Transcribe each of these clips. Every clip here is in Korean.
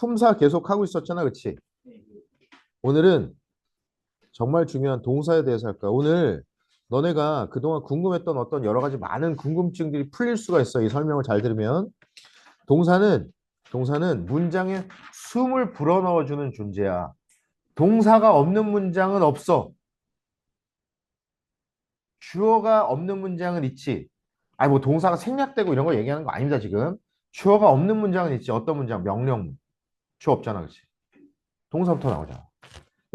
품사 계속 하고 있었잖아, 그치? 오늘은 정말 중요한 동사에 대해서 할 거야. 오늘 너네가 그동안 궁금했던 어떤 여러 가지 많은 궁금증들이 풀릴 수가 있어. 이 설명을 잘 들으면. 동사는, 동사는 문장에 숨을 불어넣어주는 존재야. 동사가 없는 문장은 없어. 주어가 없는 문장은 있지. 아니, 뭐 동사가 생략되고 이런 거 얘기하는 거 아닙니다, 지금. 주어가 없는 문장은 있지. 어떤 문장? 명령문. 주어 없잖아, 그치? 동사부터 나오잖아.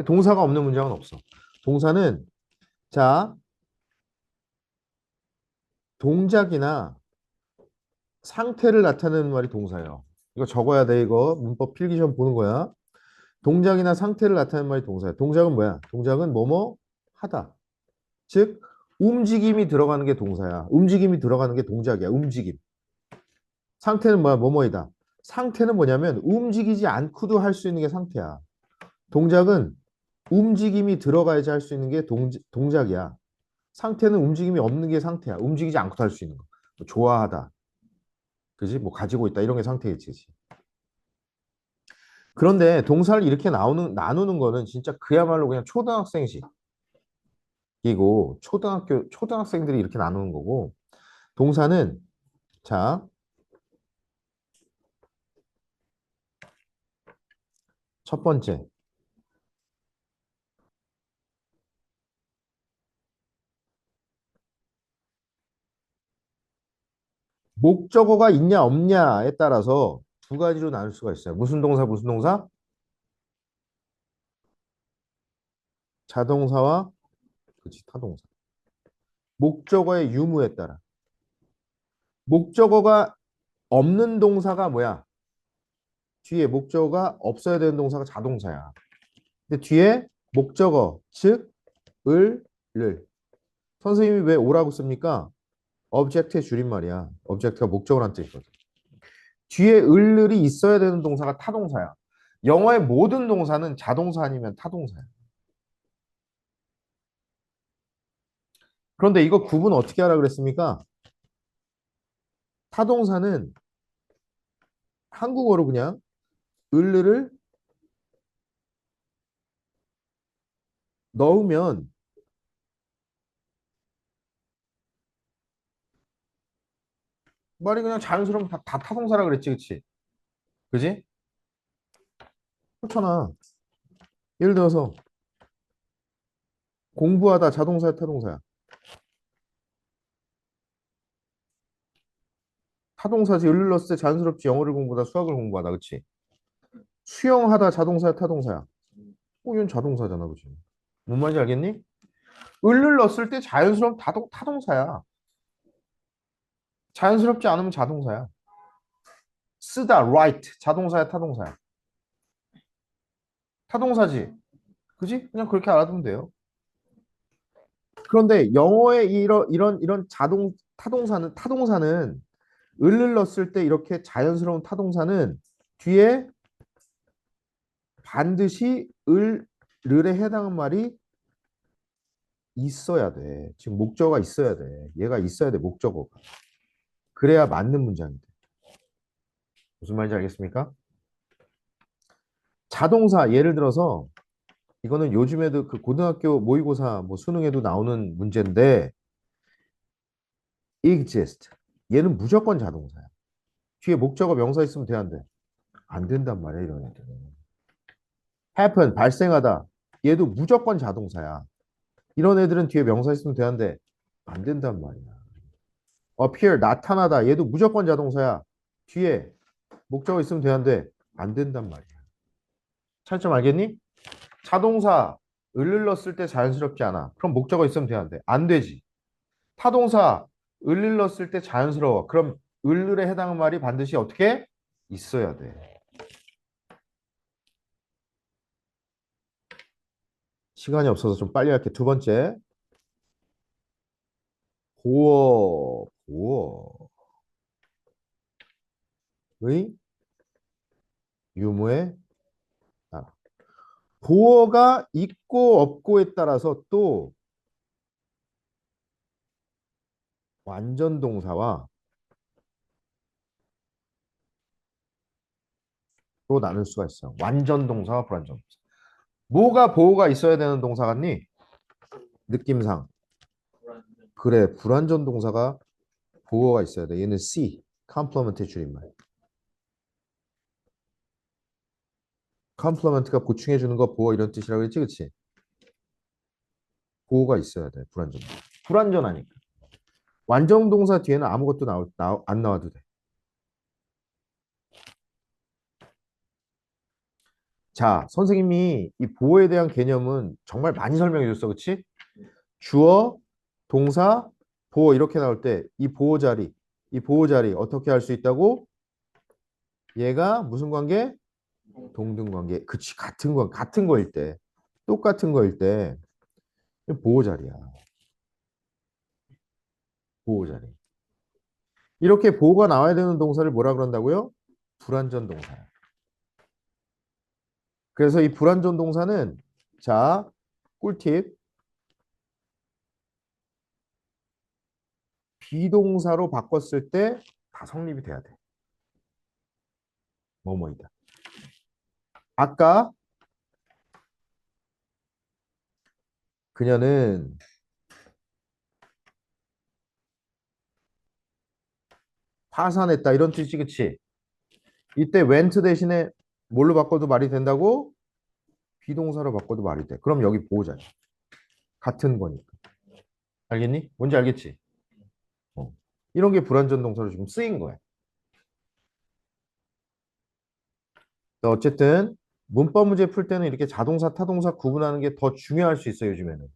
동사가 없는 문장은 없어. 동사는 자 동작이나 상태를 나타내는 말이 동사예요. 이거 적어야 돼 이거 문법 필기 시험 보는 거야. 동작이나 상태를 나타내는 말이 동사야. 동작은 뭐야? 동작은 뭐뭐 하다. 즉 움직임이 들어가는 게 동사야. 움직임이 들어가는 게 동작이야. 움직임. 상태는 뭐야? 뭐뭐이다. 상태는 뭐냐면 움직이지 않고도 할 수 있는 게 상태야. 동작은 움직임이 들어가야지 할 수 있는 게 동, 동작이야. 상태는 움직임이 없는 게 상태야. 움직이지 않고도 할 수 있는 거. 뭐 좋아하다. 그지? 뭐 가지고 있다. 이런 게 상태겠지. 그지? 그런데 동사를 이렇게 나오는, 나누는 거는 진짜 그야말로 그냥 초등학생식. 이고 초등학교, 초등학생들이 이렇게 나누는 거고 동사는 자, 첫 번째. 목적어가 있냐 없냐에 따라서 두 가지로 나눌 수가 있어요. 무슨 동사 무슨 동사? 자동사와 그치 타동사. 목적어의 유무에 따라. 목적어가 없는 동사가 뭐야? 뒤에 목적어가 없어야 되는 동사가 자동사야. 근데 뒤에 목적어 즉 을, 를. 선생님이 왜 오라고 씁니까? object의 줄임말이야. object가 목적어란 뜻이거든. 뒤에 을을이 있어야 되는 동사가 타동사야. 영어의 모든 동사는 자동사 아니면 타동사야. 그런데 이거 구분 어떻게 하라 그랬습니까? 타동사는 한국어로 그냥 을을을 넣으면 말이 그냥 자연스러우면 다, 다 타동사라 그랬지, 그치? 그지? 그렇잖아. 예를 들어서 공부하다 자동사야, 타동사야? 타동사지, 을을 넣었을 때 자연스럽지 영어를 공부하다 수학을 공부하다, 그치? 수영하다 자동사야, 타동사야? 어, 이건 자동사잖아, 그치? 뭔 말인지 알겠니? 을을 넣었을 때 자연스러운 타동, 타동사야. 자연스럽지 않으면 자동사야. 쓰다, write. 자동사야, 타동사야. 타동사지. 그지? 그냥 그렇게 알아두면 돼요. 그런데 영어의 이런 이런 이런 자동 타동사는 타동사는 을을 넣었을 때 이렇게 자연스러운 타동사는 뒤에 반드시 을, 을에 해당하는 말이 있어야 돼. 지금 목적어가 있어야 돼. 얘가 있어야 돼, 목적어가. 그래야 맞는 문장이 돼. 무슨 말인지 알겠습니까? 자동사 예를 들어서 이거는 요즘에도 그 고등학교 모의고사 뭐 수능에도 나오는 문제인데 exist 얘는 무조건 자동사야. 뒤에 목적어 명사 있으면 돼 안 돼? 안 된단 말이야 이런 애들은. Happen 발생하다 얘도 무조건 자동사야. 이런 애들은 뒤에 명사 있으면 돼안 된단 말이야. appear 나타나다 얘도 무조건 자동사야. 뒤에 목적어 있으면 돼안 된단 말이야. 차이점 알겠니? 자동사 넣었을 때 자연스럽지 않아. 그럼 목적어 있으면 돼안 되지. 타동사 넣었을 때 자연스러워. 그럼 을을에 해당하는 말이 반드시 어떻게 있어야 돼. 시간이 없어서 좀 빨리 할게. 두 번째. 보어, 보어 의 유무에 따라. 보어가 있고 없고에 따라서 또 완전 동사와 나눌 수가 있어. 완전 동사와 불완전 동사. 뭐가 보호가 있어야 되는 동사 같니? 느낌상. 그래, 불완전 동사가 보호가 있어야 돼. 얘는 C, 컴플리먼트의 줄임말. 컴플리먼트가 보충해 주는 거 보호 이런 뜻이라고 했지, 그치? 보호가 있어야 돼, 불완전. 불완전하니까. 완전 동사 뒤에는 아무것도 나오, 나, 안 나와도 돼. 자, 선생님이 이 보호에 대한 개념은 정말 많이 설명해 줬어, 그치? 주어, 동사, 보호 이렇게 나올 때 이 보호 자리, 이 보호 자리 어떻게 할 수 있다고? 얘가 무슨 관계? 동등 관계. 그치, 같은 거, 같은 거일 때. 똑같은 거일 때. 보호 자리야. 보호 자리. 이렇게 보호가 나와야 되는 동사를 뭐라 그런다고요? 불완전 동사야. 그래서 이 불완전 동사는 자, 꿀팁. 비동사로 바꿨을 때 다 성립이 돼야 돼. 뭐뭐이다. 아까 그녀는 파산했다 이런 뜻이 그치? 이때 went 대신에 뭘로 바꿔도 말이 된다고? 비동사로 바꿔도 말이 돼. 그럼 여기 보호자야. 같은 거니까. 알겠니? 뭔지 알겠지? 어. 이런 게 불완전 동사로 지금 쓰인 거야. 자, 어쨌든 문법 문제 풀 때는 이렇게 자동사, 타동사 구분하는 게 더 중요할 수 있어요, 요즘에는.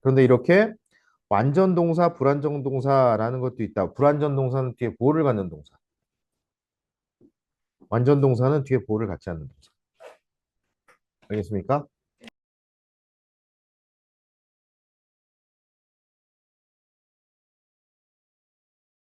그런데 이렇게 완전 동사, 불완전 동사라는 것도 있다. 불완전 동사는 뒤에 보호를 갖는 동사. 완전 동사는 뒤에 보호를 갖지 않는 동사. 알겠습니까?